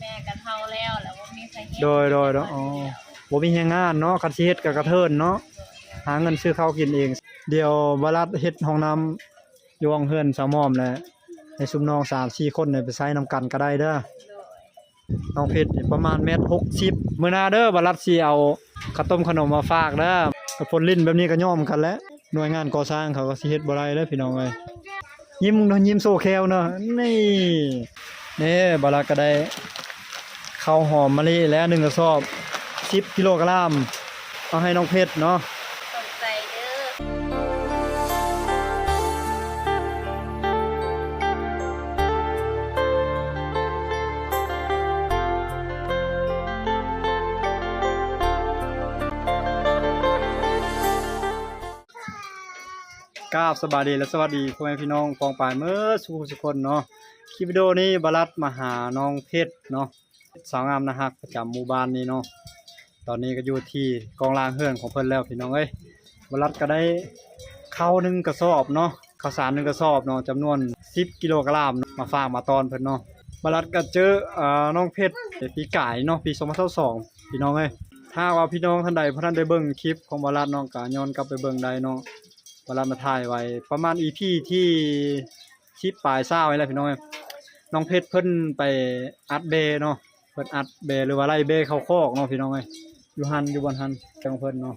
แม่ก็เฒ่าแล้วแล้วบ่มีใครเฮ็ดโดยโดยโดยอ๋อบ่มีแรงงานเนาะคันสิเฮ็ดก็กระเทินเนาะหาเงินซื้อข้าวกินเอง เดี๋ยวบรัดเฮ็ดห้องน้ำอยู่ห้องเฮือนสาวมอมแหละให้ซุมน้อง3 4คนเนี่ยไปใช้นํกันก็ได้เด้อโดยน้องเพชรนี่ประมาณเมตร60มื้อหน้าเด้อบรัดสิเอาข้าวต้มขนมมาฝากเด้อกับฝนลิ้นแบบนี้ก็ย่อมกันแหล้วหน่วยงานก่อสร้างเขาก็สิเฮ็ดบ่ได้เด้อพี่น้องเอ้ยยิ้มเนาะยิ้มโซแคลเนาะนี่ นี่บาราก็ได้ข้าวหอมมะลิแล้วหนึ่งกระสอบ10กิโลกรัมเอาให้น้องเพชรเนาะ กราบสบายดีและสวัสดีพ่อแม่พี่น้องปองปายเมื่อสุขสุคนเนาะคลิปวิดีโอนี้บรัดมาหาน้องเพชรเนาะสาวงามนะฮักประจำหมู่บ้านนี้เนาะตอนนี้ก็อยู่ที่กองลางเฮือนของเพิ่อนแล้วพี่น้องเอ้ยบรัดก็ได้ข้าวหนึ่งกระสอบเนาะข้าวสารหนึ่งกระสอบเนาะจำนวน 10 กิโลกรัมมาฝากมาตอนเพิ่อนเนาะบรัดก็เจอเอ่อน้องเพชรปีไกายเนาะปี2022พี่น้องเอ้ยถ้าว่าพี่น้องท่านใดพระท่านได้เบิ่งคลิปของบรัดเนาะก็ย้อนกลับไปเบิ่งได้เนาะ เวลามาถ่ายไว้ประมาณ EP ที่ชิปปลายเศร้าไว้แล้วพี่น้องเอ้น้องเพชรเพิ่นไปอัดเบเนาะเพิ่นอัดเบหรือว่าไล่เบเข้าคอกเนาะพี่น้องเอ้ยอยู่หันอยู่บนหันจังเพิ่นเนาะ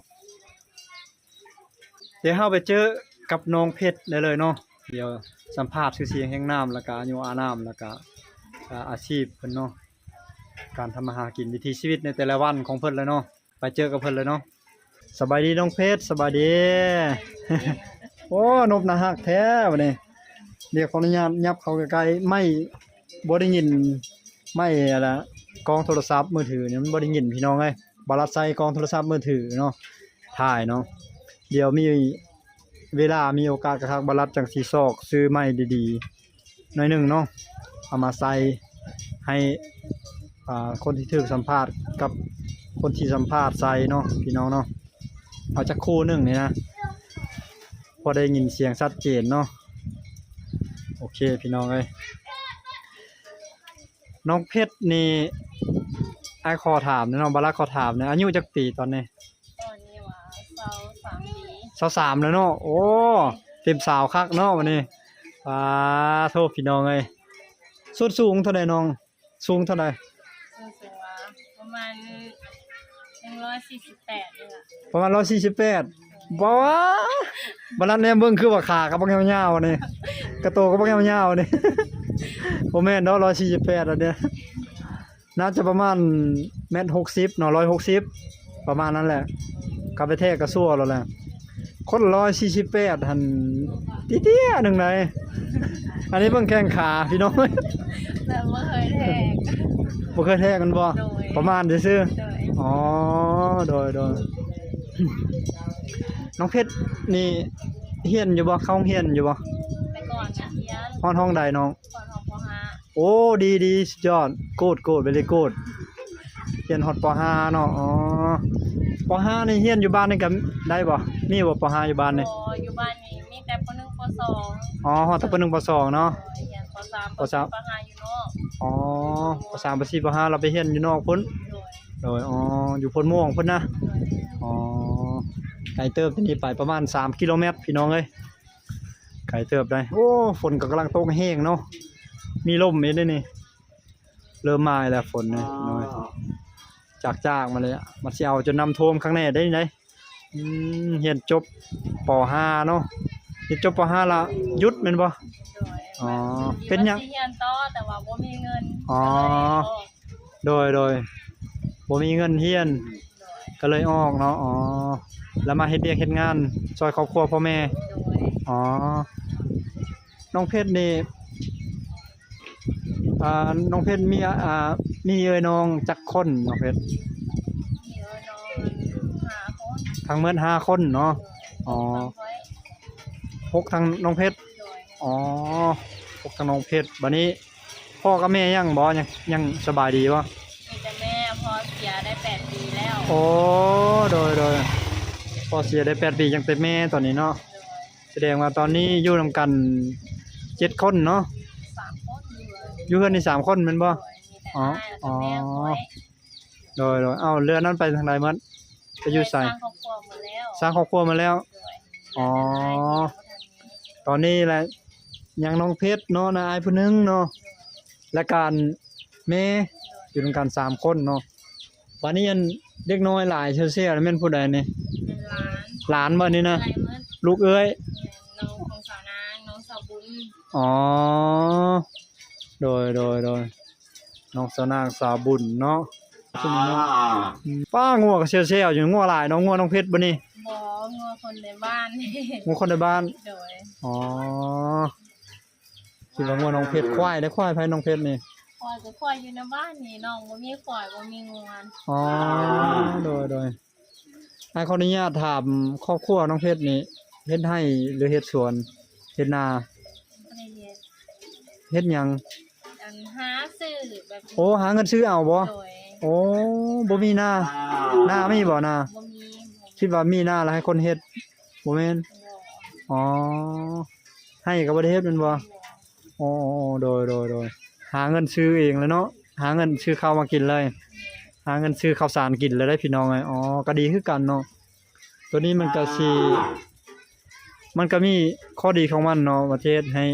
เดี๋ยวเฮาไปเจอกับน้องเพชรได้เลยเนาะเดี๋ยวสัมภาษณ์ชื่อเสียงแห่งน้ำแล้วก็อายุอานามแล้วก็อาชีพเพิ่นเนาะการทำมาหากินวิถีชีวิตในแต่ละวันของเพิ่นเลยเนาะไปเจอกับเพิ่นเลยเนาะ สบายดีน้องเพชรสบายดี โอ้นบนะฮักแท้บัดนี้เดี๋ยวขออนุญาตยับเขาใกลๆไม่บ่ได้ยินไม่อะไรกองโทรศัพท์มือถือเนี่ยมันบ่ได้ยินพี่น้องเอ้ยบาลัดใส่กองโทรศัพท์มือถือเนาะถ่ายเนาะเดี๋ยวมีเวลามีโอกาสกระทักบาลัดจังสีซอกซื้อไม้ดีๆหน่อยหนึ่งเนาะเอามาใส่ให้อ่าคนที่ถูกสัมภาษณ์กับคนที่สัมภาษณ์ใส่เนาะพี่น้องเนาะ เอาจักคู่หนึ่งนี่นะพอได้ยินเสียงชัดเจนเนาะโอเคพี่น้องเอ้ยน้องเพชรนี่ไอ้ายขอถามนะน้องบารักขอถามนะอายุจักปีตอนนี้ตอนนี้ว่าเศร้าสามปีสาวสามแล้วเนาะโอ้เต็มสาวคักเนาะวันนี้ป้าโทษพี่น้องเอ้ยสุดสูงเท่าใดน้อง สูงเท่าใดรู้สึกว่าประมาณ 148นี่ล่ะประมาณร้อยสี่สิบแปดบ้าวะบารักเนี่ยเบิ่งคือว่าขากับบักยาวๆนี่กระโตกับบักยาวๆนี่ผมแม่นเนาะร้อยสี่สิบแปดอันเนี้ยน่าจะประมาณเมตรหกสิบเนาะร้อยหกสิบประมาณนั้นแหละกลับไปแทกกระซั่วแล้วแหละคนร้อยสี่สิบแปดหันตีเตี้ยหนึ่งเลยอันนี้เพิ่งแข้งขาพี่น้องแต่บ่เคยแทกบ่เคยแทกกันบ่โดยประมาณซื่อโดยๆอ๋ อโดยโดยน้องเพชรนี่เฮียนอยู่บ่เข้าโรงเฮียนอยู่บ่แต่ก่อนนะเฮียนห้องห้องใดน้อง ก่อนของปห้าโอ้ดีดีสุดยอดโกดโกดเวลีโกดเฮียนฮอดปห้าเนาะอ๋อปห้านี่เฮียนอยู่บ้านนี่ก็ได้บ่มีบ่ปห้าอยู่บ้านนี่พออยู่บ้านนี้มีแต่ปหนึ่งปสองอ๋อฮอดแต่ปหนึ่งปสองเนาะโดยเฮียนปสามปสามปห้าอยู่นอกอ๋อปสามปสี่ปห้าเราไปเฮียนอยู่นอกพุ่นโดย โดยอ๋ออยู่พนม่วงพุ่นนะโดยอ๋อไกลเติบที่นี่ไปประมาณ 3 กิโลเมตรพี่น้องเอ้ยไกลเติบได้โอ้ฝนก็กำลังตกแห้งเนาะมีลมอีกด้วยนี่เริ่มมาแล้วฝนนี่น้อยจากจากมาเลยอะมาสิเอาจนนำท่วมข้างในได้ไหนอืมเรียนจบป .5 เนาะเรียนจบป .5 ละหยุดแม่นบ่โดยอ๋อเป็นหยังว่าสิเฮียนต่อแต่ว่าบ่มีเงินอ๋อโดยโดย บ่มีเงินเฮียน ก็เลยออกเนาะอ๋อแล้วมาเฮ็ดเวียกเฮ็ดงานช่วยครอบครัวพ่อแม่โดยอ๋อน้องเพชรนี่อ่าน้องเพชรมีอ่ามีเอ้ยน้องจักคนน้องเพชรเดี๋ยวน้องหาคนทั้งเมื่อห้าคนเนาะอ๋อไว้หกทางน้องเพชรโดยอ๋อพวกทางน้องเพชรบัดนี้พ่อกับแม่ยังบ่ยังยังสบายดีบ่ มีแต่แม่พอเสียได้แปดปีแล้ว โอ้โดยโดยพ่อเสียได้แปดปียังเป็นแม่ตอนนี้เนาะโดยแสดงว่าตอนนี้อยู่นำกันเจ็ดคนเนาะสามคนอยู่เลยอยู่เฮือนนี่สามคนแม่นบ่โดยมีแต่อ๋ออ้ายแล้วก็แม่คอยโดยโดยเอ้าเรือนั้นไปทางใดมันไปอยู่ไสสร้างครอบครัวหมดแล้วสร้างครอบครัวมาแล้วโดยอ๋อแต่อ้ายที่ยังบ่ทันมีตอนนี้แหละยังน้องเพชรเนาะนายผู้หนึงเนาะและการแม่อยู่ด้วยกันสามคนเนาะวันนี้อัน เด็กน้อยหลายเชี่ยวๆแม่นผู้ใดนี่เป็นหลานหลานบ่นี่นะอะไรเมื่อลูกเอ้ย น้องของสาวนางน้องสาวบุญอ๋อ โดยโดยโดยน้องสาวนางสาวบุญเนาะซุ่มเนาะอืมป้างัวก็เชี่ยวๆอยู่งัวหลายเน้องงัวน้องเพชรบ่นี่บองัวคนในบ้านงัวคนในบ้าน โดยอ๋อคิดว่างัวน้องเพชรควายได้ควายไผน้องเพชรนี่ คอยก็คอยอยู่ในบ้านนี่น้องบ่มีข่อยบ่มีงวนอ๋อโดยโดยให้ขออนุญาตถามครอบครัวน้องเพชรนี่เฮ็ดให้หรือเฮ็ดสวนเฮ็ดนาบ่ได้เฮ็ดเฮ็ดหยังอันหาซื้อแบบโอ้หาเงินซื้อเอาบ่โดยโอ้บ่มีนาหน้ามีบ่นาบ่มีบ่คิดว่ามีหน้าแล้วให้คนเฮ็ดบ่แม่นบ่อ๋อให้ก็บ่ได้เฮ็ดแม่นบ่ บ่ อ๋อๆโดยโดยโดย หาเงินซื้อเองแล้วเนาะหาเงินซื้อข้าวมากินเลย หาเงินซื้อข้าวสารกินเลยได้พี่น้องไงอ๋อก็ดีคือกันเนาะตัวนี้มันก็สิมันก็มีข้อดีของมันเนาะประเทศให้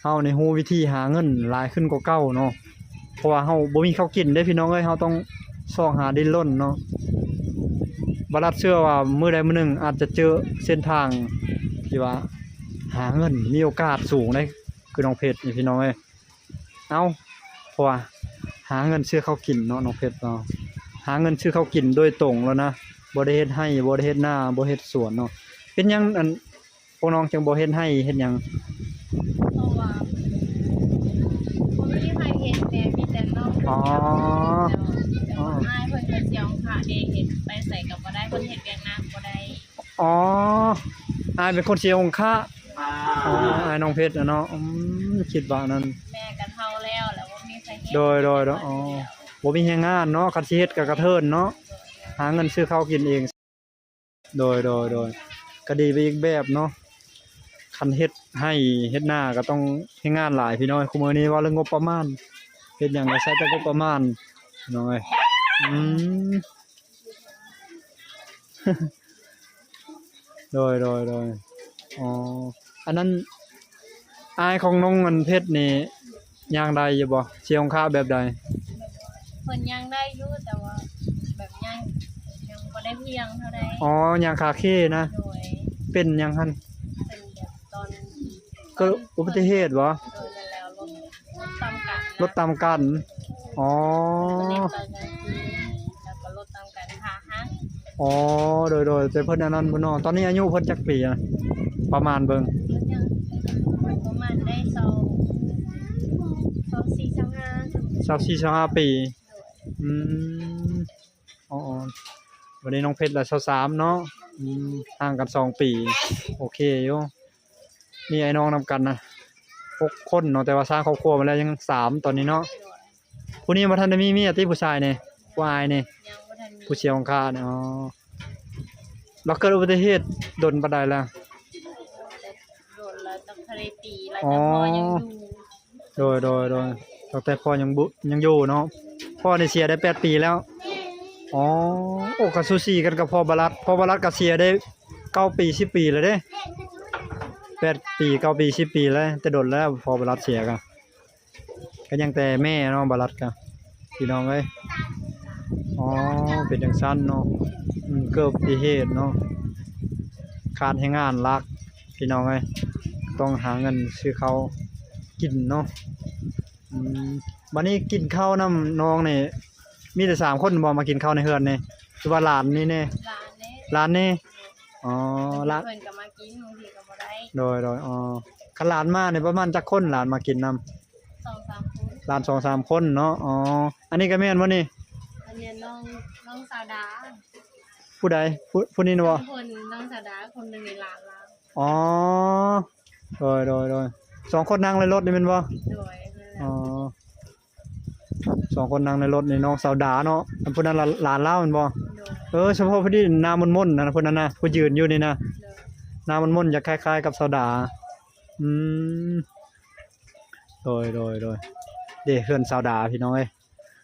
เฮาในฮู้วิธีหาเงินหลายขึ้นกว่าเก่าเนาะเพราะว่าเฮาบ่มีข้าวกินได้พี่น้องเอ้ยเฮาต้องซอกหาดิ้นรนเนาะบ่รัดเชื่อว่ามื้อใดมื้อหนึ่งอาจจะเจอเส้นทางที่ว่าหาเงินมีโอกาสสูงได้คือน้องเพชรนี่พี่น้องเอ้ย เอ้าเพราะว่าหาเงินซื้อข้าวกินเนาะน้องเพชรเนาะหาเงินซื้อข้าวกินโดยตรงแล้วนะบ่ได้เฮ็ดให้บ่ได้เฮ็ดนาบ่เฮ็ดสวนเนาะเป็นหยังอันพวกน้องจังบ่เฮ็ดให้เฮ็ดหยังเพราะว่าบ่มีใครเฮ็ดแม่มีแต่น้องคนเดียวอ๋อแต่ว่าอ้ายเพิ่นก็เสียงค่ะเองเฮ็ดไปใส่ก็บ่ได้เพิ่นเฮ็ดเวียกหนักบ่ได้อ๋ออายเป็นคนเสียองค่าอ๋ออายน้องเพชรอะเนาะอืมคิดว่านั้น โดยโดยโดยอ๋อบ่มีแรงงานเนาะคันสิเฮ็ดก็กระเทินเนาะหาเงินซื้อข้าวกินเอง โดยโดยโดยก็ดีไปอีกแบบเนาะคันเฮ็ดให้เฮ็ดหน้าก็ต้องให้งานหลายพี่น้อยคุมื้อนี้ว่าเรื่องงบประมาณเฮ็ดหยังก็ใช้แต่งบประมาณพี่น้อยอืมโดยโดยโดยอ๋ออันนั้นอายของน้องเงินเพชรนี่ ย่างใดอยู่บ่เสียงค่าแบบใดเพิ่นยังได้อยู่แต่ว่าแบบยังยังบ่ได้เพียงเท่าใดอ๋อย่างคาเคนะ โดยเป็นหยังหั่นเป็นแบบตอนก็อุบัติเหตุบ่โดยนั่นแล้วรถรถตามกันรถตามกัน อ๋อก็เล่นตอนกลางคืนแล้วก็รถตามกันค่ะฮะอ๋อ โดยโดยแต่เพิ่นอันนั้นบ่เนาะตอนนี้อายุเพิ่นจักปีอะประมาณเบิ่ง มันยังประมาณได้เซาเซาสี่สามห้า 24 25ปี อืมอ๋ออ๋อวันนี้น้องเพชรละ23เนาะอืมห่างกันสองปี โอเคอยู่มีไอ้น้องนำกันนะหกคนเนาะแต่ว่าสร้างครอบครัวมาแล้วยังสามตอนนี้เนาะโดยผู้นี้บ่ทันได้มีเมียติผู้ชายนี่ผู้อายนี่ยังบ่ทันมีผู้เชี่ยวของข้าเนี่ยอ๋อเราเกิดอุบัติเหตุดนปานใดแล้ว โดนแล้วตั้งทะเลปีแล้วอ๋อแต่พอยังอยู่ โดยโดยโดย ตั้งแต่พ่อยังบุยังอยู่เนาะพ่อได้เสียได้แปดปีแล้ว อ๋อโอ้ก็สูสีกันกับพ่อบารัดพ่อบารัดก็เสียได้เก้าปีสิบปีแล้วเด้แปดปีเก้าปีสิบปีแล้วแต่โดนแล้วพ่อบารัดเสียกันก็ยังแต่แม่เนาะบารัดกันพี่น้องเอ้ยอ๋อเป็นจังซั่นเนาะเกิดอุบัติเหตุเนาะขาดให้งานรักพี่น้องเอ้ยต้องหาเงินซื้อเขากินเนาะ บัดนี้กินข้าวน้ำน้องนี่มีแต่สามคนบ่มากินข้าวในเฮือนนี่คือว่าหลานนี่แน่ร้านนี้หลานนี่อ๋อหลานเพิ่นก็มากินบางทีก็บ่ได้โดยโดยอ๋อคันหลานมาเนี่ยประมาณจักคนหลานมากินนํสองสามคนหลานสองสามคนเนาะอ๋ออันนี้ก็แม่นบ่นี่อันนี้น้องน้องสาวดาผู้ใดผู้ผู้นี้นะบ่คนน้องสาวดาคนหนึงในร้านเราอ๋อโดยโดยโดยสองคนนั่งในรถนี่แม่นบ่โดยนั่นแหละ อ๋อสองคนนั่งในรถนี่น้องสาวดาเนาะอันผู้นั้นละหลานเล่าแม่นบ่โดยเออเฉพาะพอดีหน้ามนๆนะคนนั้นนะผู้ยืนอยู่นี่นะโดยหน้ามนๆจะคล้าย ๆ กับสาวดาอืมโดยโดยโดยเด้เฮือนสาวดาพี่น้องเอ้ย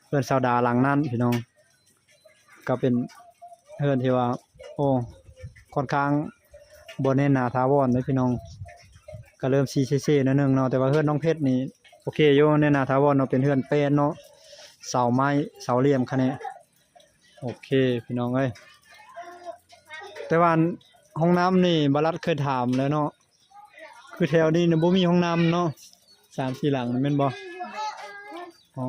เพื่อนสาวดาหลังนั้นพี่น้อง ก็เป็นเพื่อนที่ว่า โอ้ค่อนข้างบ่แน่นหนาถาวรเลยพี่น้องก็เริ่มซีซีซีนิดนึงเนาะแต่ว่าเพื่อนน้องเพชรนี่โอเคอยู่แน่นหนาถาวเนาะเป็นเพื่อนเป็นเนาะเสาไม้เสาเหลี่ยมคะแนนโอเคพี่น้องเอ้ยแต่ว่าห้องน้ำนี่บรัดเคยถามแล้วเนาะคือแถวนี้เนี่ยบ่มีห้องน้ำเนาะสามสี่หลังนี่แม่นบ่อ๋อ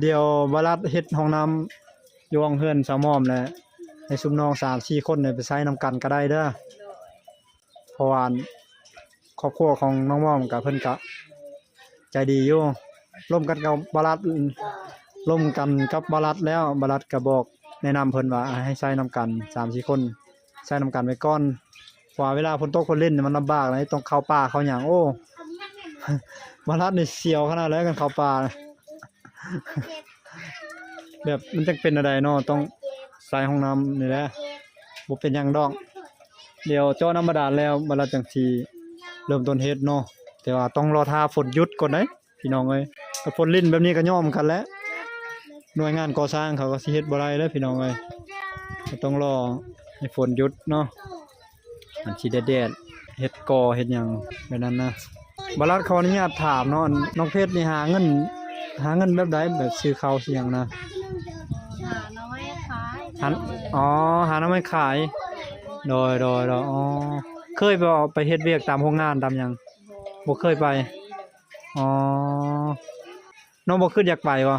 เดี๋ยวบรัดเฮ็ดห้องน้ำย่องเฮือนสาวมอมแหละให้ซุมน้องสามสี่คนเนี่ยไปใช้นำกันก็ได้เด้อเพราะว่าครอบครัวของน้องม่อมกับเพิ่อนกะ ใจดีอยู่ร่วมกันกับบารัดร่วมกันกับบารัดแล้วบารัดก็บอกแนะนำเพิ่นว่าให้ใช้นํกันสามสี่คนใช้นํกันไว้ก่อนเพราะว่าเวลาฝนตกฝนเล่นเนี่ยมันลำบากนะต้องเข้าป่าเข้าหยังโอ้บารัดนี่เสียวขนาดแล้วกันเข้าป่าแบบมันจังเป็นอะไรเนาะต้องใส่ห้องน้ำนี่แหละบ่เป็นยังดอก เดี๋ยวเจ้าน้ำบาดาลแล้วบาลาจังทีเริ่มต้นเฮ็ดเนาะ แต่ว่าต้องรอท่าฝนหยุดก่อนเด้พี่น้องเอ้ยถ้าฝนลิ้นแบบนี้ก็ย่อมกันแหล้วหน่วยงานก่อสร้างเขาก็สิเฮ็ดบ่ได้เด้อพี่น้องเอ้ยก็ต้องรอให้ฝนหยุดเนาะมันสิแดดๆเฮ็ดก่อเฮ็ดหยังแบบนั้นนะบาลัดขออนุญาตถามเนาะน้องเพชรนี่หาเงิน หาเงินแบบใดแบบซื้อข้าวซื้อหยังนะหาน้อยขายหันอ๋อหาน้ำไม้ขายโดยโดยโดยอ๋อเคยไปออกไปเฮ็ดเวียกตามโรงงานตามหยัง บ่เคยไป อ๋อน้องบ่ขึ้นอยากไปบ่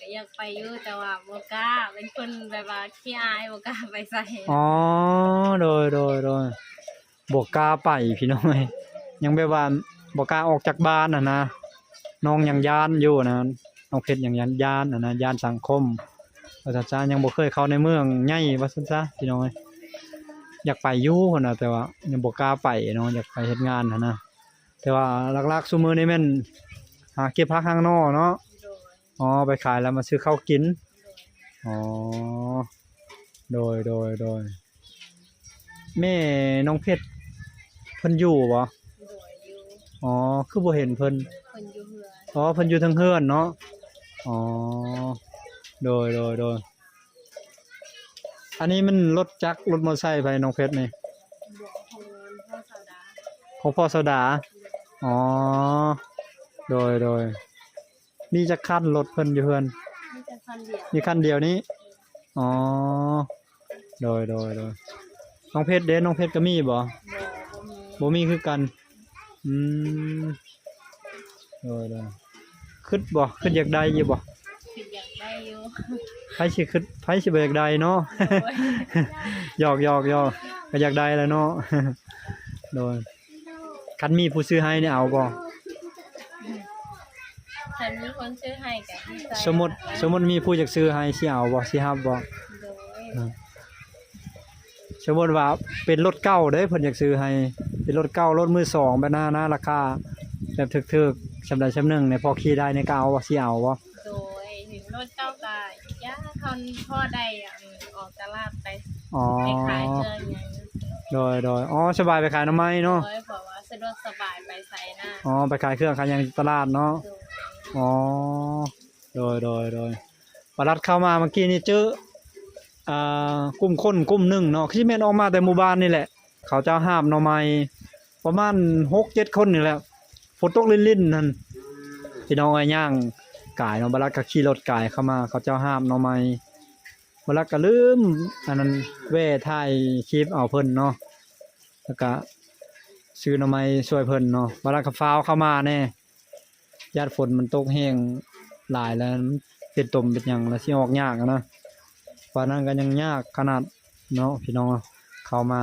ก็อยากไปอยู่แต่ว่าบ่กล้าเป็นคนแบบว่าขี้อายบ่กล้าไปใส่อ๋อโดยโดยโดยบ่กล้าไปพี่น้องเอ้ยยังแบบว่าบ่กล้าออกจากบ้านน่ะนะน้องยังย่านอยู่นะน้องเพชรยังย่านย่านน่ะนะย่านสังคมว่าซั่นซะยังบ่เคยเข้าในเมืองใหญ่ว่าซั่นซะพี่น้องเอ้ยอยากไปอยู่พุ่นน่ะแต่ว่ายังบ่กล้าไปเนาะอยากไปเฮ็ดงานน่ะนะ แต่ว่าหลักๆซุมื้อนี้แม่นหาเก็บผักข้างนอกเนาะโดยอ๋อไปขายแล้วมาซื้อข้าวกินอ๋อโดยโดยโดยแม่น้องเพชรเพิ่นอยู่บ่โดยอยู่อ๋อคือบ่เห็นเพิ่นคนอยู่เฮือนอ๋อเพิ่นอยู่ทางเฮือนเนาะอ๋อโดยโดยโดยอันนี้มันรถจักรรถมอเตอร์ไซค์ไปน้องเพชรนี่บวกของเงินพ่อสาวดาข องพ่อโซดาอ๋อ โดยโดยมีจักคันรถเพิ่นอยู่เฮือนมีแต่คันเดียวมีคันเดียวนี้ อ๋อ โดยโดยโดยน้องเพชรเด้น้องเพชรก็มีบ่บ่บ่มีบ่มีคือกัน อืม โดยโดยคิดบ่คิดอยากได้อยู่บ่คืออยากได้อยู่ไผสิคิดไผสิบ่อยากได้เนาะ โดย หยอกหยอกหยอกก็อยากได้แหล้วเนาะ โดย คันมีผู้ซื้อให้นี่เอาบ่คันมีคนซื้อให้ก็ดีใจสมมุติสมมุติมีผู้อยากซื้อให้สิเอาบ่สิรับบ่โดยสมมุติว่าเป็นรถเก่าเด้เพิ่นอยากซื้อให้ เป็นรถเก่ารถมือสองแบบหน้าหน้าราคาแบบถึกๆสำใดสำหนึ่งในพอขี่ได้ในก็เอาบ่สิเอาบ่โดยเห็นรถเจ้ากายย่าทอนพ่อได้อะออกตลาดไปอ๋อไปขายเจออย่างนี้โดยโดยอ๋อสบายไปขายหน้ำไม้เนาะ โดยเพราะว่าสะดวกสบายไปใส่หน้าอ๋อไปขายเครื่องขายหยังที่ตลาดเนาะโดยอ๋อโดยโดยโดยปลัดเข้ามาเมื่อกี้นี่เจออ่ากลุ่มคนกลุ่มหนึ่งเนาะที่แม่นออกมาแต่หมู่บ้านนี่แหละ เขาเจ้าห้ามหน่อไม้ประมาณหกเจ็ดคนนี่แหละฝนตกลิ่นๆนั่นพี่น้องไอ้ย่างกายเนาะบลัดก็ขี่รถกายเข้ามา เขาเจ้าห้ามหน่อไม้บลัดก็ลืมอันนั้นแว่ถ่ายคลิปเอาเพิ่นเนาะแล้วก็ ซื้อหน่อไม้ช่วยเพิ่นเนาะบลักฟ้าวเข้ามาแน่ญาติฝนมันตกแห้งหลายแล้วมันเป็นตมเป็นหยังแล้วสิออกยากอะนะปานนั้นก็ยังยากขนาดเนาะพี่น้องเข้ามา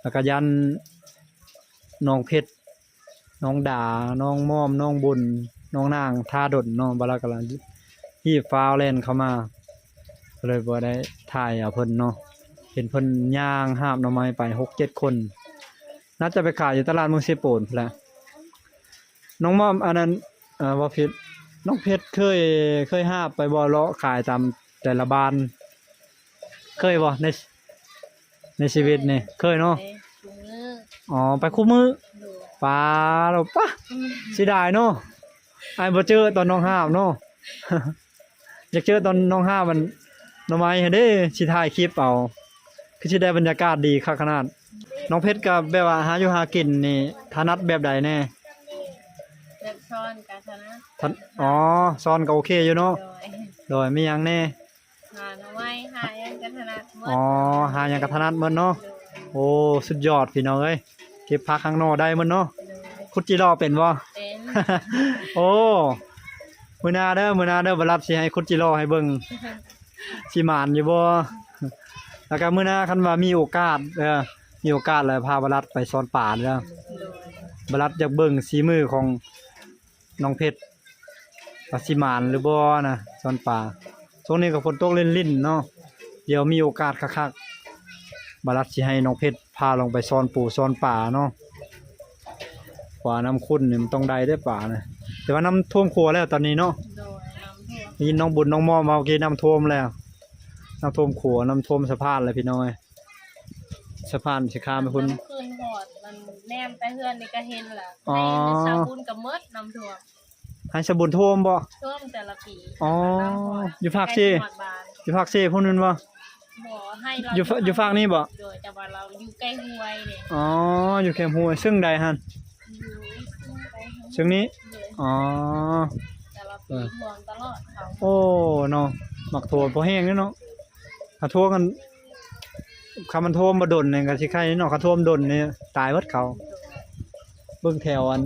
แล้วก็ยันน้องเพชรน้องด่าน้องม่อมน้องบุญน้องนางท่าดนเนาะบาลากำลังที่ฟ้าวแล่นเข้ามาเลยบ่ได้ถ่ายเอาเพิ่นเนาะเห็นเพิ่นย่างห้ามหน่อไม้ไปหกเจ็ดคน น่าจะไปขายอยู่ตลาดเมืองเซโปนพู้นแหละน้องม่อมอันนั้นเอ่อว่าเพชรน้องเพชรเคยเคยหาบไปบ่เลาะขายตามแต่ละบ้าน เคยบ่ในในชีวิตนี่เคยเนาะไปถุงมืออ๋อไปคู่มือดูปลาเราปะสิได้เนาะไอ้ายบ่เจอตอนน้องหาบเนาะอยากเจอตอนน้องห้ามันหน่อไม้ให้เด้สิถ่ายคลิปเอาคือสิได้บรรยากาศดีคักขนาด น้องเพชรก็แบบว่าหาอยู่หากินนี่ถนัดแบบใดแน่เล็บช้อนกาชนะทันอ๋อซ้อนก็โอเคอยู่เนาะโดยโดยมีหยังแน่หาหน่อไม้หายังกันถนัดหมดอ๋อหาหยังก็ถนัดหมดเนาะโดยโอ้สุดยอดพี่น้องเอ้ยเก็บผักข้างนอกได้หมดเนาะโดยคุดจิรอเป็นบ่ เป็นโอ้มื้อหน้าเด้อมื้อหน้าเด้อบ่รับสิให้คุดจิรอให้เบิ่งสิหมานอยู่บ่แล้วก็มื้อหน้าคันว่ามีโอกาสเด้อ มีโอกาสแล้วพาบรัดไปสอนป่าเด้อโดยบรัดอยากเบิ่งสีมือของน้องเพชรว่าสิมานหรือบ่นะสอนป่าช่วงนี้ก็ฝนตกลิ่นๆเนาะเดี๋ยวมีโอกาสคักๆบรัดสิให้น้องเพชรพาลงไปสอนปู่สอนป่าเนาะป่าน้ำขุ่นเนี่ยมันต้องได้ได้ป่านะแต่ว่าน้ำท่วมครัวแล้วตอนนี้เนาะนี่น้องบุญน้องมอมาเมื่อกี้น้ำท่วมแล้วน้ำท่วมขัวน้ำท่วมสะพานเลยพี่น้อย สะพานสิข้ามไปพุ่นน้ำคืนหอดมันแนมไปเฮือนนี่ก็เห็นล่ะอ๋อ ในสาบุญกับมดน้ำท่วมให้สะบุญท่วมบ่ ท่วมแต่ละปีอ๋อน้ำหอดอยู่ภาคใกล้ซี่ จังหวัดบานอยู่ภาคเซ่พุ่นนั้นบ่ บ่ให้เราอยู่ฝอยู่ฝั่งนี้บ่ โดยแต่ว่าเราอยู่ใกล้ห้วยเนี่ยอ๋อ อยู่แคมป์ห้วยซึ่งใดฮันอยู่ใกล้ห้วยซึ่งนี้ เลยอ๋อ แต่ละเอปีอท่วมตลอดเขาโอ้เนาะหมักโทวบ่แห้งเด้อเนาะถ้าท่วมกัน คำมันท่วมบ่ดนเนี่ยก็สิใครเนาะถ้าท่วมดนเนี่ยตายเบิดเขา เบิ่งแถวอัน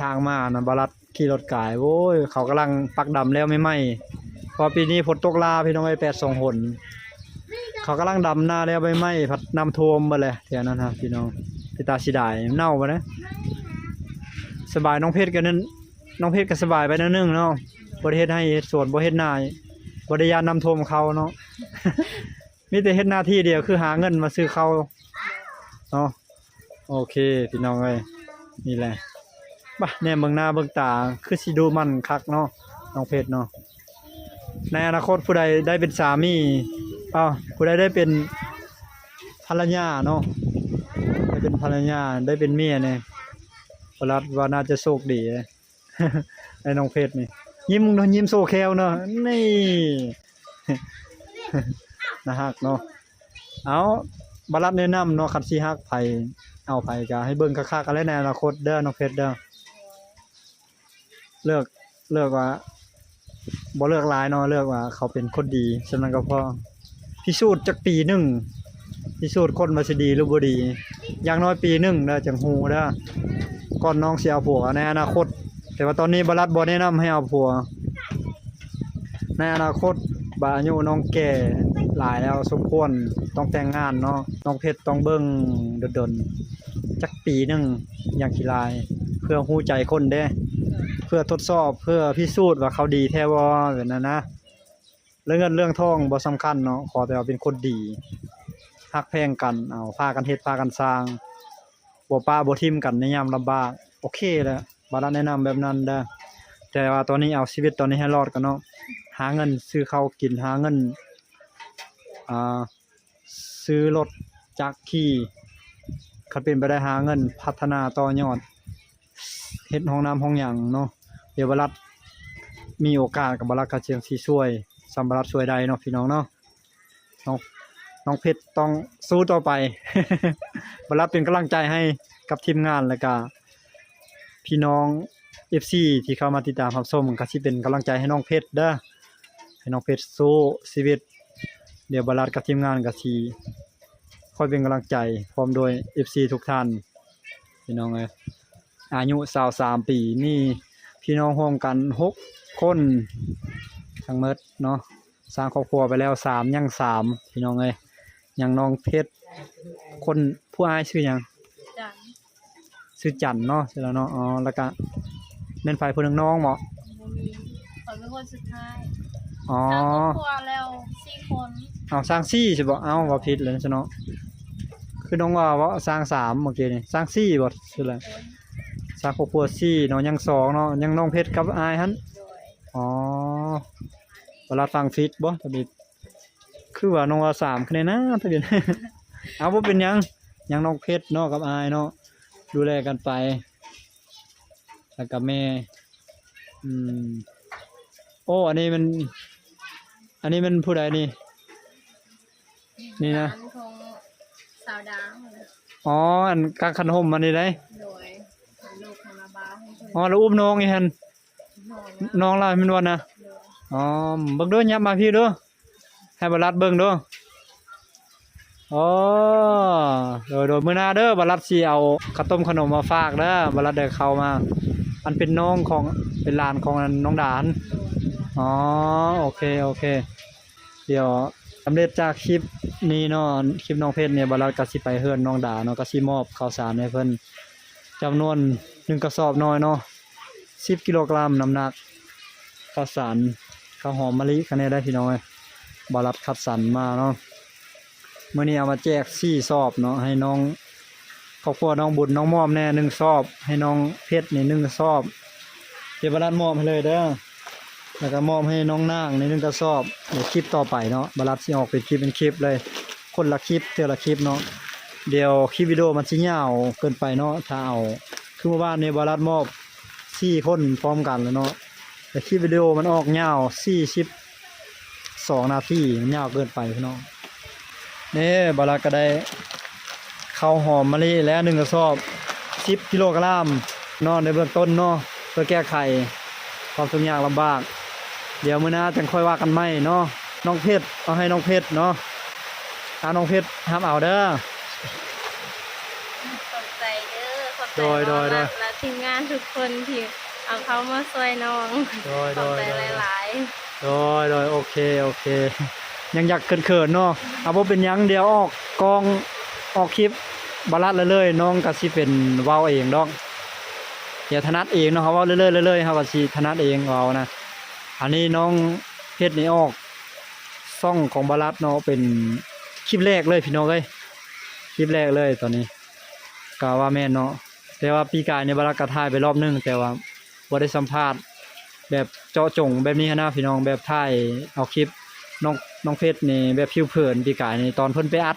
ทางมานะบรัดขี่รถกายโว้ยเขากำลังปักดำแล้วไม่ไหมพอปีนี้ฝนตกลาพี่น้องไอ้แปดสองหนเขากำลังดำหน้าแล้วไม่ไหมพัดนำท่วมมาเลยแถวนั้นฮะพี่น้องพี่ตาสิดายเน่าไปนะสบายน้องเพชรกันนั้นน้องเพชรก็สบายไปนิดนึงเนาะบ่ได้เฮ็ดให้เฮ็ดสวนบ่เฮ็ดนายบ่ได้ยานนำท่วมเขาเนาะ มีแต่เฮ็ดหน้าที่เดียวคือหาเงินมาซื้อเขาเนาะโอเคพี่น้องเอ้ยนี่แหละบ่แน่เบิ่งหน้าเบิ่งตาคือสิดูมันคักเนาะน้องเพชรเนาะในอนาคตผู้ใดได้เป็นสามีอ้าวผู้ใดได้เป็นภรรยาเนาะได้เป็นภรรยาได้เป็นเมียเนี่ยปรัดว่าน่าจะโชคดีไอ้น้องเพชรนี่ยิ้มเนาะยิ้มโซแคลเนาะนี่ นะฮักเนาะเอาบรัดแนะนำเนาะคันสิฮักไผเอาไผก็ให้เบิ่งคักๆกันเลยในอนาคตเด้อน้องเพชรเด้อเลือกเลือกว่าบ่เลือกลายเนาะเลือกว่า เขาเป็นคนดีฉะนั้นก็พอพิสูจน์จักปีหนึ่งพิสูจน์คนว่าสิดีหรือบ่ดี อย่างน้อยปีหนึ่งเด้อจังฮู้เด้อก่อนน้องสิเอาผัวในอนาคต แต่ว่าตอนนี้บรัดบ่แนะนำให้เอาผัว ในอนาคตบาอายุน้องแก่ หลายแล้วสมควรต้องแต่งงานเนาะน้องเพชรต้องเบิ่งดนๆจักปีหนึ่งอย่างกีฬาย เพื่อฮู้ใจคนเด้ เพื่อทดสอบเพื่อพิสูจน์ว่าเขาดีแท้บ่แบบนั้นนะเรื่องเงินเรื่องทองบ่สำคัญเนาะขอแต่ว่าเป็นคนดีฮักแพงกันเอาพากันเฮ็ดพากันสร้างบ่ป้าบ่ทิมกันในยามลำบาก โอเคแล้วบ่ได้แนะนำแบบนั้นเด้อแต่ว่าตอนนี้เอาชีวิตตอนนี้ให้รอดกันเนาะหาเงินซื้อข้าวกินหาเงิน ซื้อรถจักรขี่คันเป็นไปได้หาเงินพัฒนาต่อยอดเฮ็ดห้องน้ำห้องหยังเนาะเดี๋ยวบรัดมีโอกาสกับบรัดกระเชียงสีช่วยสำบรัดช่วยได้เนาะพี่น้องเนาะน้องน้องเพชรต้องสู้ต่อไปบรัดเป็นกำลังใจให้กับทีมงานและก็พี่น้อง FC ที่เข้ามาติดตามรับชมก็สิเป็นกำลังใจให้น้องเพชรเด้อให้น้องเพชรสู้ชีวิต เดี๋ยวบรัดกับทีมงานก็สิคอยเป็นกำลังใจพร้อมโดย FC ทุกท่านพี่น้องเอ้ยอายุ23ปีมีพี่น้องร่วมกัน6คนทั้งหมดเนาะสร้างครอบครัวไปแล้ว3ยัง3พี่น้องเอ้ยยังน้องเพชรคนผู้อายชื่อหยังจันชื่อจันเนาะใช่แล้วเนาะอ๋อแล้วก็แม่นฝ่ายผู้หนึงน้องเหมาะบ่มีขอยเป็นคนสุดท้ายอ๋อสร้างครอบครัวแล้วสี่คน เอาสร้างซี่ใช่บ่เอ้าว่าผิดเลยนะเนาะคือน้องว่าว่าสร้างสามเมื่อกี้นี่สร้างซี่บ่ใช่แล้วคนสร้างครอบครัวซี่เนาะยังสองเนาะยังน้องเพชรกับอายหันอ๋อเวลาฟังฟิตบ่ทะบิดคือว่าน้องว่าสามคะแนนนะทะบิดเอาบ่าเป็นยังยังน้องเพชรเนาะกับอายเนาะดูแลกันไปแล้วกับแม่อืมโอ้อันนี้มัน อันนี้มันผู้ใดนี่ นี่นะ ร้าของสาวดาวอ๋อ อันกางคันห่มมันนี่ได้โดยลูกของอาบาให้เพิ่นอ๋อแล้วอุ้มน้องอีหันน้องว่าน้องเราเป็นวันนะโดยอ๋อเบิ่งเด้วยยับมาพี่เด้วยให้บรัดเบิ่งเด้วยอ๋อโดยโดยมื้อหน้าเด้อบรัดสิเอาข้าวต้มขนมมาฝากเด้อบรัดได้เข้ามา อันเป็นน้องของเป็นหลานของอันน้องดาน โดย อ๋อ โอเค โอเค เดี๋ยว สำเร็จจากคลิปนี้เนาะคลิปน้องเพชรเนี่ยบารัดก็สิไปเฮือนน้องดาเนาะก็สิมอบข้าวสารให้เพิ่นจำนวนหนึ่งกระสอบน้อยเนาะ10กิโลกรัมน้ำหนักข้าวสารข้าวหอมมะลิคะแนนได้พี่น้อยบารัดคัดสรรมาเนาะเมื้อนี้เอามาแจก4ซอบเนาะให้น้องครอบครัวน้องบุญน้องมอมแน่หนึ่งซอบ ให้น้องเพชรนี่หนึ่งซอบเดี๋ยวบารัดมอบให้เลยเด้อ แล้วก็มอบให้น้องนางในหนึงกระสอบเดี๋ยวคลิปต่อไปเนาะบารัดสิออกเป็นคลิปเป็นคลิปเลย คนละคลิปเท่าละคลิปเนาะเดี๋ยวคลิปวิดีโอมันสิยาวเกินไปเนาะถ้าเอาคือเมื่อวานในบารัดมอบสี่คนพร้อมกันแล้วเนาะแต่คลิปวิดีโอมันออกยาวสี่สิบสองนาทีมันยาวเกินไปพี่น้องนี่บารัดก็ได้ข้าวหอมมะลิและหนึ่งกระสอบสิบกิโลกรัมเนาะในเบื้องต้นเนาะเพื่อแก้ไขความทุกข์ยากลำบาก เดี๋ยวมื้อหน้าจังค่อยว่ากันใหม่เนาะน้องเพชรเอาให้น้องเพชรเนาะถ้าน้องเพชรห้ามเอาเด้อขอบใจเด้อขอบใจโดยโดยโดยน้องและทีมงานทุกคนที่เอาเขามาช่วยน้องโดยขโดอบยใจโดยหลายโดยโดยโอเคโอเค ยังอยากเขินๆเนาะเอาบ่เป็นหยังเดี๋ยวออกกองออกคลิปบาลัดเลยเลยๆน้องก็สิเป็นเว้าเองดอกเดี๋ยวถนัดเองเนาะเขาเว้าเรื่อยๆเรื่อยๆเฮาก็สิถนัดเองเว้านะ อันนี้น้องเพชรนี่ออกซ่องของบาลัดเนาะเป็นคลิปแรกเลยพี่น้องเอ้ยคลิปแรกเลยตอนนี้ก็ว่าแม่เนาะแต่ว่าปีกายในบาลัดก็ถ่ายไปรอบนึงแต่ว่าบ่ได้สัมภาษณ์แบบเจาะจงแบบนี้นะพี่น้องแบบถ่ายเอาคลิปน้องน้องเพชรนี่แบบผิวเผินปีกายนี่ตอนเพิ่นไปอัด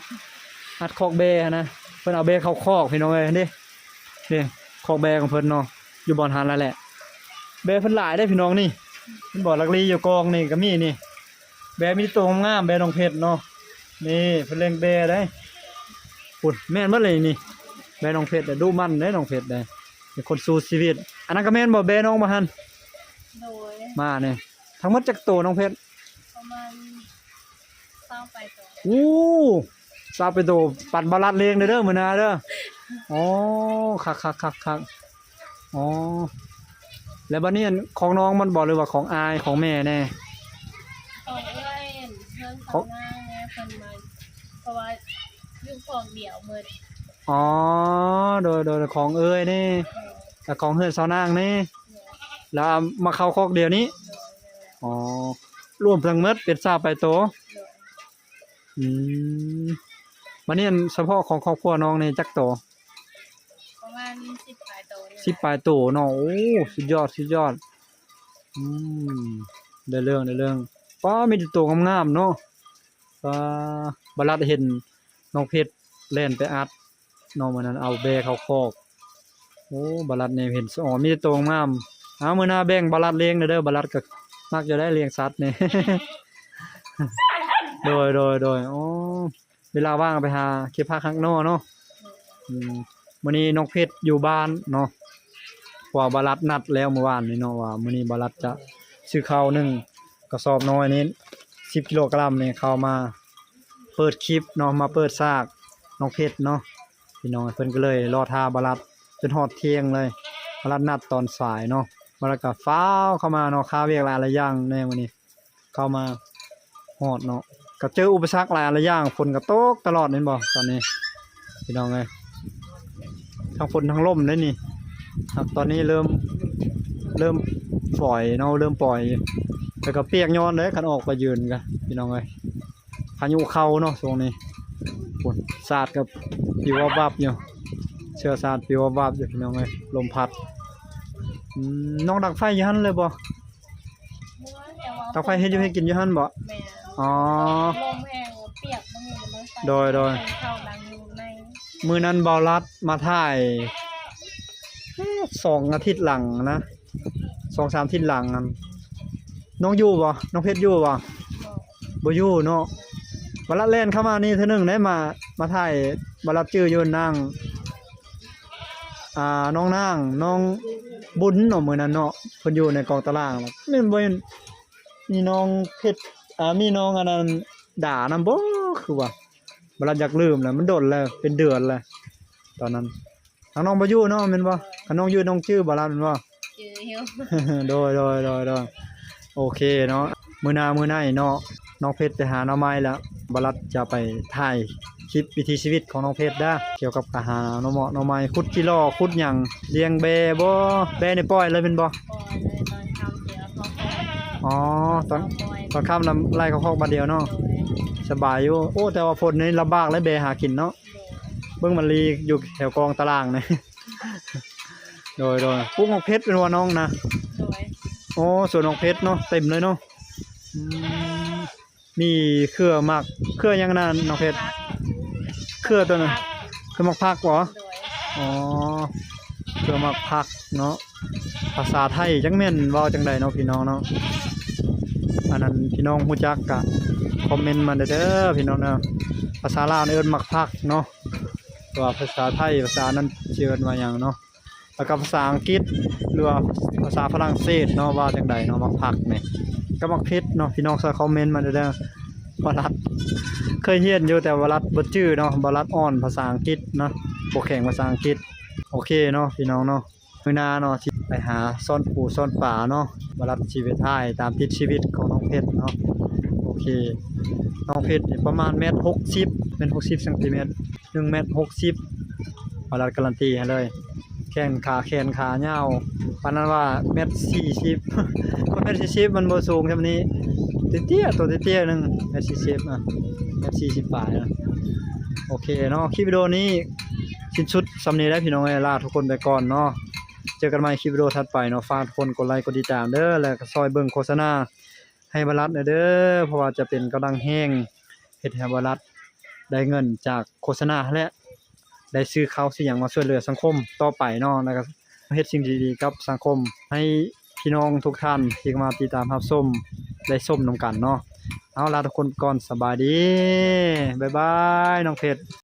อัดคอกเบนะเพิ่นเอาเบเข้าคอกพี่น้องเอ้ยนี่นี่คอกเบของเพิ่นเนาะอยู่บอนหันแล้วแหละเบเพิ่นหลายได้พี่น้องนี่ เพิ่นบอกลักลีอยู่กองนี่ก็มีนี่ แบมีตัวงามๆแบน้องเพชรเนาะนี่เพิ่นเลี้ยงแบได้ปุ่นแม่นเบ่เลยนี่แบน้องเพชรแต่ดูมันได้น้องเพชรได้เป็นคนสู้ชีวิต อันนั้นก็แม่นบ่แบน้องบ่หันๆโดยมาเนี่ยทั้งหมดจักตัวน้องเพชรประมาณเศร้าไปตัวอู้ซาไปโตปัดบาลัดเลงเด้อเด้อมื้อหนาเด้ออ๋อคักคักคักคักอ๋อ แล้วบัดนี้อันของน้องมันบอกเลยว่าของอายของแม่แน่ของเอ้ยเรื่องของหน้าเนี่ยเพิ่นมาเพราะว่าอยู่ของเดี่ยวเมื่ออ๋อ โดยโดยของเอ้ยนี่แต่ของเฮือนสาวนางนี่ แล้วเอามาเข้าคอกเดียวนี้ อ๋อ รวมทั้งหมดเป็นซาไปโตอืมบัดนี้อันเฉพาะของครอบครัวน้องนี่จักโตประมาณสิบปลายตัวนี่ สิบปลายโตเนาะโอ้สุดยอดสุดยอดอืมได้เรื่องได้เรื่องป้ามีแต่ตัวงามๆเนาะป้าบรัดเห็นน้องเพชรเล่นไปอัดน้องมันนั้นเอาแบเขาคอกโอ้บรัดเนี่ยเห็นอ๋อมีแต่ตัวงามเอามื้อหน้าแบ่งบรัดเลี้ยงเด้อเด้อบรัดก็มักจะได้เลี้ยงสัตว์เนี่ยโดยโดยโดยโอ๋อเวลาว่างไปหาเก็บผ้าข้างนอกเนาะอืมมื้อนี้น้องเพชรอยู่บ้านเนาะ ว่าบารัดนัดแล้วเมื่อวานนี้เนาะว่ามื้อนี้บารัดจะซื้อข้าวหนึ่งกระสอบน้อยนี้10กิโลกรัมเนี่ยเข้ามาเปิดคลิปเนาะมาเปิดซากน้องเพชรเนาะพี่น้องเพิ่นก็เลยรอท่าบารัดจนฮอดเที่ยงเลยบารัดนัดตอนสายเนาะบารัดก็ฟ้าวเข้ามาเนาะค้าเวียกหลายหลายอย่างแน่มื้อนี้เข้ามาฮอดเนาะก็เจออุปสรรคหลายหลายอย่างฝนก็ตกตลอดนี่บ่ตอนนี้พี่น้องเอ้ยทั้งฝนทั้งลมเลยนี่ ครับตอนนี้เริ่มเริ่มปล่อยเนาะเริ่มปล่อยแต่ก็เปียกย้อนเลยคันออกไปยืนกันพี่น้องเอ้ยพายุเข้าเนาะช่วงนี้ฝนสาดกับปิววับวับอยู่เชื้อสาดปิววับวับอยู่พี่น้องเอ้ยลมพัดอืมน้องดักไฟอยู่หั่นเลยบ่ดักไฟเฮ็ดอยู่ให้กินอยู่หั่นบ่แม่อ๋อลมแห้งเปียกมันอยู่ในไฟโดยโดยเข้าดังอยู่ในมือนั้นเบารัดมาถ่ายเอ๊ะ สองอาทิตย์หลังนะสองสามอาทิตย์หลังนั้นน้องอยู่บ่น้องเพชรอยู่บ่บอกบ่อยู่เนาะเวลาเล่นเข้ามานี่เทื่อหนึงได้มา มาถ่ายบ่รับชื่ออยู่นางอ่าน้องนางน้องบุญเนาะมื้อนั้นเนาะเพิ่นอยู่ในกองตารางแล้วแม่นบ่เห็นมีน้องเพชรอ่ามีน้องอันนั้นด่านำบ่คือว่าบ่รับอยากลืมแล้วมันโดนแล้วเป็นเดือนแล้วตอนนั้น ทางน้องบ่อยู่เนาะแม่นบ่ถ้าน้องอยู่น้องชื่อบ่รับแม่นบ่เจอเหี่ยวโดยโดยโดยโดยโอเคเนาะมือหนามือหน้าเนาะน้องเพชรไปหาหน้องไม้แล้วบรัดจะไปถ่ายคลิปวิถีชีวิตของน้องเพชรได้อเกี่ยวกับการหาหน้องเหมาะหน้องไม้ขุดกิโลขุดหยังเลี้ยงแบบ่แบในปล่อยเลยเป็นบ่ปล่อยเลยตอนทำเสียเขาปล่อยอ๋อตอนปล่อยตอนค่ำนำไล่เขาคอกบาดเดียวเนาะโดยสบายอยู่โอ้แต่ว่าฝนนี่ลำบากและแบหากินเนาะโดย เบิ่งมันลีอยู่แถวกองตารางนี่โดยโดยปุ๊กของเพชรเป็นว่าน้องนะโดยโอ้ส่วนของเพชรเนาะเต็มเลยเนาะอืมมีเครือหมักเครือหยังนั่นน้องเพชรพักเครือตัวนั้นเครือหมักผักเหรอโดยอ๋อเครือหมักผักเนาะภาษาไทยจังแม่นเว้าจังใดเนาะพี่น้องเนาะอันนั้นพี่น้องฮู้จักกะคอมเมนต์มาเด้อพี่น้องเนาะภาษาลาวนี่เอิ้นหมักผักเนาะแต่ ว่าภาษาไทยภาษานั้นเอิ้นว่าหยังเนาะแล้วก็ภาษาอังกฤษหรือว่าภาษาฝรั่งเศสเนาะว่าจังใดเนาะมักผักเนี่ยก็มักพชรเนาะพี่น้องใส่คอมเมนต์มาเด้อๆบรัดเคยเรียนอยู่แต่บรัดบ่จื้อเนาะบรัดอ่อนภาษาอังกฤษเนาะบ่แข็งภาษาอังกฤษโอเคเนาะพี่น้องเนาะมือนาเนาะสิไปหาซ่อนปู่ซ่อนป่าเนาะบรัดชีวิตไทยตามติดชีวิตของน้องเพชรเนาะโอเคน้องเพชรประมาณเมตร60เป็น60เซนติเมตร1เมตร60บรัดการันตีให้เลย แข้งขาแขนขายาปานนั้นว่าเมตรสี่สิบคนเมตรสี่สิบมันบ่สูงแค่ไหมนี้เตี้ยตัวเตี้ยหนึ่งเมตรสี่สิบอะเมตรสี่สิบปลายนะโอเคเนาะคลิปวิดีโอนี้สิ้นสุดสำเนี้แล้พี่น้องเอยลาทุกคนไปก่อนเนาะเจอกันใหม่คลิปวิดีโอถัดไปเนาะฝากทุกคนกดไลค์กดติดตามเด้อแล้วก็ซอยเบิ่งโฆษณาให้บรรลัดเด้อเพราะว่าจะเป็นกำลังแห้งเฮ็ดให้บรรลัด ได้เงินจากโฆษณาและได้ซื้อเขาวซื้อย่างมาช่วยเหลือสังคมต่อไปเนาะนะครับเฮ็ดสิ่งดีๆกับสังคม ให้พี่น้องทุกท่านที่มาติดตามรับชมได้ชมนํกันเนาะเอาล่ะทุกคนก่อนสบายดีบ๊ายบายน้องเพชร